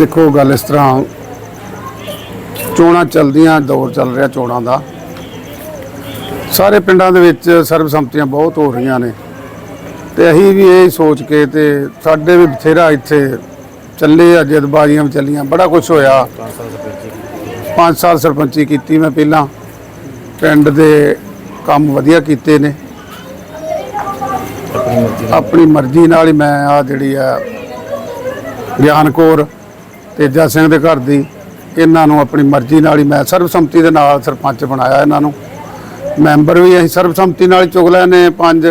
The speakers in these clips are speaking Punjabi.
ਦੇਖੋ ਗੱਲ ਇਸ ਤਰ੍ਹਾਂ ਚੋਣਾਂ ਚੱਲਦੀਆਂ ਦੌਰ ਚੱਲ ਰਿਹਾ ਚੋਣਾਂ ਦਾ। ਸਾਰੇ ਪਿੰਡਾਂ ਦੇ ਵਿੱਚ ਸਰਬਸੰਮਤੀਆਂ ਬਹੁਤ ਹੋ ਰਹੀਆਂ ਨੇ। ਤੇ ਅਸੀਂ ਵੀ ਇਹ ਸੋਚ ਕੇ ਤੇ ਸਾਡੇ ਵੀ ਬਥੇਰਾ ਇੱਥੇ ਚੱਲੇ ਆ ਜਦਬਾਜ਼ੀਆਂ ਵੀ ਚੱਲੀਆਂ। ਬੜਾ ਕੁਝ ਹੋਇਆ। 5 ਸਾਲ ਸਰਪੰਚੀ ਕੀਤੀ ਮੈਂ ਪਹਿਲਾਂ। ਪਿੰਡ ਦੇ ਕੰਮ ਵਧੀਆ ਕੀਤੇ ਨੇ। ਆਪਣੀ ਮਰਜ਼ੀ ਨਾਲ। ਹੀ ਮੈਂ ਆ ਜਿਹੜੀ ਆ ਗਿਆਨ ਕੌਰ ਤੇਜਾ ਸਿੰਘ ਦੇ ਘਰ ਦੀ, ਇਹਨਾਂ ਨੂੰ ਆਪਣੀ ਮਰਜ਼ੀ ਨਾਲ ਹੀ ਮੈਂ ਸਰਬਸੰਮਤੀ ਦੇ ਨਾਲ ਸਰਪੰਚ ਬਣਾਇਆ ਇਹਨਾਂ ਨੂੰ। ਮੈਂਬਰ ਵੀ ਅਸੀਂ ਸਰਬਸੰਮਤੀ ਨਾਲ ਹੀ ਚੁਗ ਲਏ ਨੇ ਪੰਜ,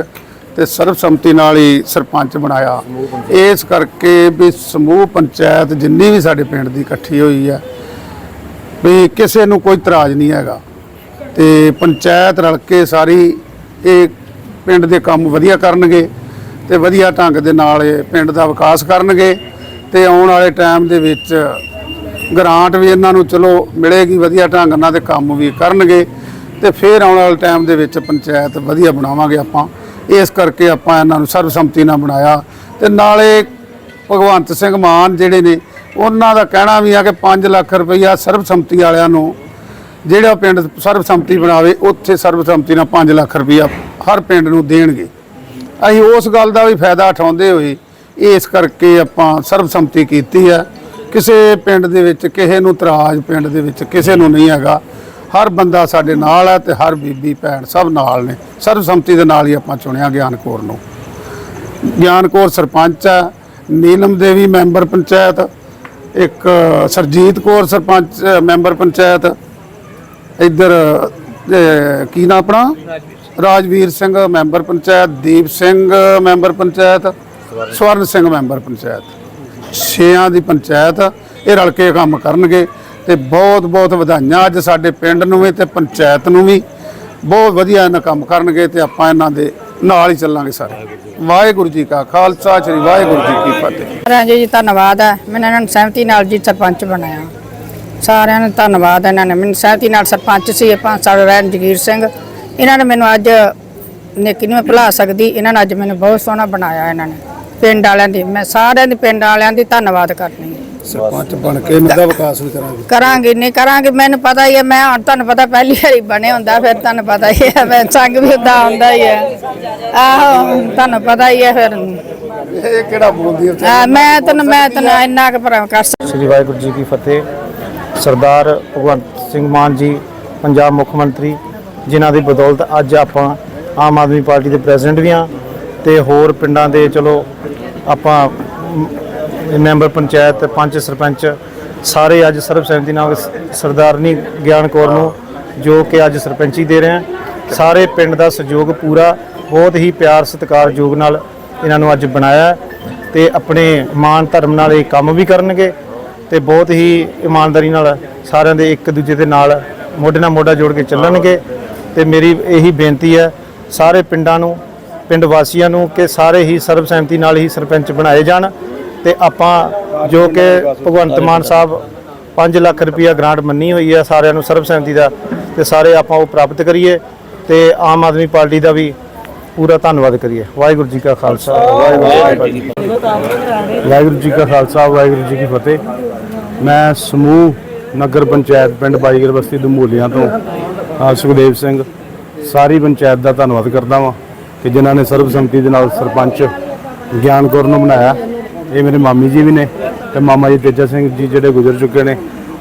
ਤੇ ਸਰਬਸੰਮਤੀ ਨਾਲ ਹੀ ਸਰਪੰਚ ਬਣਾਇਆ। ਇਸ ਕਰਕੇ ਵੀ ਸਮੂਹ ਪੰਚਾਇਤ ਜਿੰਨੀ ਵੀ ਸਾਡੇ ਪਿੰਡ ਦੀ ਇਕੱਠੀ ਹੋਈ ਹੈ, ਵੀ ਕਿਸੇ ਨੂੰ ਕੋਈ ਇਤਰਾਜ਼ ਨਹੀਂ ਹੈਗਾ। ਤੇ ਪੰਚਾਇਤ ਰਲ ਕੇ ਸਾਰੀ ਇਹ ਪਿੰਡ ਦੇ ਕੰਮ ਵਧੀਆ ਕਰਨਗੇ, ਤੇ ਵਧੀਆ ਢੰਗ ਦੇ ਨਾਲ ਇਹ ਪਿੰਡ ਦਾ ਵਿਕਾਸ ਕਰਨਗੇ। ਤੇ ਆਉਣ ਵਾਲੇ ਟਾਈਮ ਦੇ ਵਿੱਚ ਗ੍ਰਾਂਟ ਵੀ ਇਹਨਾਂ ਨੂੰ ਚਲੋ ਮਿਲੇਗੀ ਵਧੀਆ ਢੰਗ ਨਾਲ ਤੇ ਕੰਮ ਵੀ ਕਰਨਗੇ ਤੇ ਫਿਰ ਆਉਣ ਵਾਲੇ ਟਾਈਮ ਦੇ ਵਿੱਚ ਪੰਚਾਇਤ ਵਧੀਆ ਬਣਾਵਾਂਗੇ ਆਪਾਂ। ਇਸ ਕਰਕੇ ਆਪਾਂ ਇਹਨਾਂ ਨੂੰ ਸਰਬਸੰਮਤੀ ਨਾਲ ਬਣਾਇਆ ਤੇ ਨਾਲੇ ਭਗਵੰਤ ਸਿੰਘ ਮਾਨ ਜਿਹੜੇ ਨੇ, ਉਹਨਾਂ ਦਾ ਕਹਿਣਾ ਵੀ ਆ ਕਿ 5 ਲੱਖ ਰੁਪਈਆ ਸਰਬਸੰਮਤੀ ਵਾਲਿਆਂ ਨੂੰ ਜਿਹੜਾ ਪਿੰਡ ਸਰਬਸੰਮਤੀ ਬਣਾਵੇ, ਉੱਥੇ ਸਰਬਸੰਮਤੀ ਨਾਲ 5 ਲੱਖ ਰੁਪਈਆ ਹਰ ਪਿੰਡ ਨੂੰ ਦੇਣਗੇ। ਅਸੀਂ ਉਸ ਗੱਲ ਦਾ ਵੀ ਫਾਇਦਾ ਉਠਾਉਂਦੇ ਹੋਏ ਇਸ ਕਰਕੇ ਆਪਾਂ ਸਰਬਸੰਮਤੀ ਕੀਤੀ ਹੈ। ਕਿਸੇ ਪਿੰਡ ਦੇ ਵਿੱਚ ਕਿਸੇ ਨੂੰ ਤਰਾਜ ਪਿੰਡ ਦੇ ਵਿੱਚ ਕਿਸੇ ਨੂੰ ਨਹੀਂ ਹੈਗਾ। ਹਰ ਬੰਦਾ ਸਾਡੇ ਨਾਲ ਹੈ ਤੇ ਹਰ ਬੀਬੀ ਭੈਣ ਸਭ ਨਾਲ ਨੇ। ਸਰਬਸੰਮਤੀ ਦੇ ਨਾਲ ਹੀ ਆਪਾਂ ਚੁਣਿਆ ਗਿਆਨ ਕੌਰ ਨੂੰ। ਗਿਆਨ ਕੌਰ ਸਰਪੰਚ ਹੈ। ਨੀਲਮ ਦੇਵੀ ਮੈਂਬਰ ਪੰਚਾਇਤ। ਇੱਕ ਸਰਜੀਤ ਕੌਰ ਸਰਪੰਚ, ਮੈਂਬਰ ਪੰਚਾਇਤ। ਇੱਧਰ ਕੀ ਨਾ ਆਪਣਾ? Rajveer Singh member panchayat. Deep Singh member panchayat. Swaran Singh member panchayat. ਛੇਆਂ ਦੀ ਪੰਚਾਇਤ ਇਹ ਰਲ ਕੇ ਕੰਮ ਕਰਨਗੇ ਤੇ ਬਹੁਤ ਬਹੁਤ ਵਧਾਈਆਂ ਅੱਜ ਸਾਡੇ ਪਿੰਡ ਨੂੰ ਵੀ ਤੇ ਪੰਚਾਇਤ ਨੂੰ ਵੀ। ਬਹੁਤ ਵਧੀਆ ਇਹਨਾਂ ਕੰਮ ਕਰਨਗੇ ਤੇ ਆਪਾਂ ਇਹਨਾਂ ਦੇ ਨਾਲ ਹੀ ਚੱਲਾਂਗੇ ਸਾਰੇ। ਵਾਹਿਗੁਰੂ ਜੀ ਕਾ ਖਾਲਸਾ ਸ੍ਰੀ ਵਾਹਿਗੁਰੂ ਜੀ ਕੀ ਫਤਿਹ। ਰਾਜੇ ਜੀ ਧੰਨਵਾਦ ਹੈ ਮੈਨੂੰ ਇਹਨਾਂ ਨੇ ਸਹਿਮਤੀ ਨਾਲ ਜੀ ਸਰਪੰਚ ਬਣਾਇਆ। ਸਾਰਿਆਂ ਨੂੰ ਧੰਨਵਾਦ ਇਹਨਾਂ ਨੇ ਮੈਨੂੰ ਸਹਿਮਤੀ ਨਾਲ ਸਰਪੰਚ ਸੀ ਇਹ ਪੰਜ ਸਾਲ ਰਹਿਣ ਜਗੀਰ ਸਿੰਘ। ਇਹਨਾਂ ਨੇ ਮੈਨੂੰ ਅੱਜ ਨੇਕੀ ਨੂੰ ਭੁਲਾ ਸਕਦੀ ਇਹਨਾਂ ਨੇ ਅੱਜ ਮੈਨੂੰ ਬਹੁਤ ਸੋਹਣਾ ਬਣਾਇਆ ਇਹਨਾਂ ਨੇ। ਪਿੰਡ ਵਾਲਿਆਂ ਦੀ ਮੈਂ ਸਾਰਿਆਂ ਦੇ ਪਿੰਡ ਵਾਲਿਆਂ ਦੀ ਧੰਨਵਾਦ ਕਰਨੀ ਹੈ। ਸਰਪੰਚ ਬਣ ਕੇ ਇਹਨਾਂ ਦਾ ਵਿਕਾਸ ਵੀ ਕਰਾਂਗੇ। ਕਰਾਂਗੇ ਨਹੀਂ ਕਰਾਂਗੇ ਮੈਨੂੰ ਪਤਾ ਹੀ ਹੈ ਮੈਂ ਹੁਣ ਤੁਹਾਨੂੰ ਪਤਾ ਪਹਿਲੀ ਵਾਰੀ ਬਣੇ ਹੁੰਦਾ ਫਿਰ ਤੁਹਾਨੂੰ ਪਤਾ ਹੀ ਹੈ ਮੈਂ ਸੰਗ ਵੀ ਉਦਾਂ ਆਉਂਦਾ ਹੀ ਹੈ। ਆਹੋ ਤੁਹਾਨੂੰ ਪਤਾ ਹੀ ਹੈ ਫਿਰ। ਇਹ ਕਿਹੜਾ ਬੋਲਦੀ ਹੈ ਆ, ਮੈਂ ਤੈਨੂੰ ਮੈਂ ਤੈਨੂੰ ਇੰਨਾ ਕੁ ਭਰਾ ਕਰ ਸਕਦੀ। ਸ੍ਰੀ ਵਾਹਿਗੁਰੂ ਜੀ ਕੀ ਫਤਿਹ। ਸਰਦਾਰ ਭਗਵੰਤ ਸਿੰਘ ਮਾਨ ਜੀ ਪੰਜਾਬ ਮੁੱਖ ਮੰਤਰੀ ਜਿਨ੍ਹਾਂ ਦੀ ਬਦੌਲਤ ਅੱਜ ਆਪਾਂ ਆਮ ਆਦਮੀ ਪਾਰਟੀ ਦੇ ਪ੍ਰੈਜ਼ੀਡੈਂਟ ਵੀ ਹਾਂ। ਤੇ ਹੋਰ ਪਿੰਡਾਂ ਦੇ ਚਲੋ ਆਪਾਂ ਮੈਂਬਰ ਪੰਚਾਇਤ, ਪੰਚ ਸਰਪੰਚ, ਸਾਰੇ ਅੱਜ ਸਰਬਸੰਮਤੀ ਨਾਲ ਸਰਦਾਰਨੀ ਗਿਆਨ ਕੌਰ ਨੂੰ ਜੋ ਕਿ ਅੱਜ ਸਰਪੰਚੀ ਦੇ ਰਹੇ ਹਨ ਸਾਰੇ ਪਿੰਡ ਦਾ ਸਹਿਯੋਗ ਪੂਰਾ, ਬਹੁਤ ਹੀ ਪਿਆਰ ਸਤਿਕਾਰਯੋਗ ਨਾਲ ਇਹਨਾਂ ਨੂੰ ਅੱਜ ਬਣਾਇਆ ਹੈ ਤੇ ਆਪਣੇ ਮਾਨ ਧਰਮ ਨਾਲ ਇਹ ਕੰਮ ਵੀ ਕਰਨਗੇ ਤੇ ਬਹੁਤ ਹੀ ਇਮਾਨਦਾਰੀ ਨਾਲ ਸਾਰਿਆਂ ਦੇ ਇੱਕ ਦੂਜੇ ਦੇ ਨਾਲ ਮੋਢੇ ਨਾਲ ਮੋਢਾ ਜੋੜ ਕੇ ਚੱਲਣਗੇ। ਤੇ ਮੇਰੀ ਇਹੀ ਬੇਨਤੀ ਹੈ, ਸਾਰੇ ਪਿੰਡਾਂ ਨੂੰ ਪਿੰਡ ਵਾਸੀਆਂ ਨੂੰ ਕਿ ਸਾਰੇ ਹੀ ਸਰਬਸੰਮਤੀ ਨਾਲ ਹੀ ਸਰਪੰਚ ਬਣਾਏ ਜਾਣ ਤੇ ਆਪਾਂ ਜੋ ਕਿ ਭਗਵੰਤ ਮਾਨ ਸਾਹਿਬ 5 ਲੱਖ ਰੁਪਇਆ ਗ੍ਰਾਂਟ ਮੰਨੀ ਹੋਈ ਹੈ ਸਾਰਿਆਂ ਨੂੰ ਸਰਬਸੰਮਤੀ ਦਾ ਤੇ ਸਾਰੇ ਆਪਾਂ ਉਹ ਪ੍ਰਾਪਤ ਕਰੀਏ ਤੇ ਆਮ ਆਦਮੀ ਪਾਰਟੀ ਦਾ ਵੀ ਪੂਰਾ ਧੰਨਵਾਦ ਕਰੀਏ। ਵਾਹਿਗੁਰੂ ਜੀ ਕਾ ਖਾਲਸਾ, ਵਾਹਿਗੁਰੂ ਜੀ ਕੀ ਫਤਿਹ। ਵਾਹਿਗੁਰੂ ਜੀ ਕਾ ਖਾਲਸਾ, ਵਾਹਿਗੁਰੂ ਜੀ ਕੀ ਫਤਿਹ। ਮੈਂ ਸਮੂਹ ਨਗਰ ਪੰਚਾਇਤ ਪਿੰਡ ਬਾਈਗਰ ਬਸਤੀ ਦਮੂਲੀਆਂ ਤੋਂ ਸੁਖਦੇਵ ਸਿੰਘ, ਸਾਰੀ ਪੰਚਾਇਤ ਦਾ ਧੰਨਵਾਦ ਕਰਦਾ ਵਾਂ। ਕਿ ਜਿਨ੍ਹਾਂ ਨੇ ਸਰਬਸੰਮਤੀ ਦੇ ਨਾਲ ਸਰਪੰਚ ਗਿਆਨ ਕੌਰ ਨੂੰ ਬਣਾਇਆ, ਇਹ ਮੇਰੇ ਮਾਮੀ ਜੀ ਵੀ ਨੇ ਤੇ ਮਾਮਾ ਜੀ ਤੇਜਾ ਸਿੰਘ ਜੀ ਜਿਹੜੇ ਗੁਜ਼ਰ ਚੁੱਕੇ ਨੇ,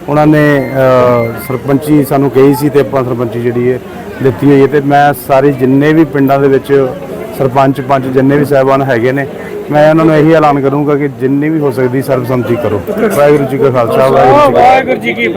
ਉਹਨਾਂ ਨੇ ਸਰਪੰਚੀ ਸਾਨੂੰ ਕਹੀ ਸੀ ਤੇ ਆਪਾਂ ਸਰਪੰਚੀ ਜਿਹੜੀ ਹੈ ਦਿੱਤੀ ਹੋਈ ਹੈ ਤੇ ਮੈਂ ਸਾਰੇ ਜਿੰਨੇ ਵੀ ਪਿੰਡਾਂ ਦੇ ਵਿੱਚ ਸਰਪੰਚ ਪੰਚ ਜਿੰਨੇ ਵੀ ਸਾਹਿਬਾਨ ਹੈਗੇ ਨੇ, ਮੈਂ ਉਹਨਾਂ ਨੂੰ ਇਹੀ ਐਲਾਨ ਕਰੂੰਗਾ ਕਿ ਜਿੰਨੀ ਵੀ ਹੋ ਸਕਦੀ ਸਰਬਸੰਮਤੀ ਕਰੋ। ਵਾਹਿਗੁਰੂ ਜੀ ਕਾ ਖਾਲਸਾ, ਵਾਹਿਗੁਰੂ ਜੀ ਕੀ ਫਤਿਹ।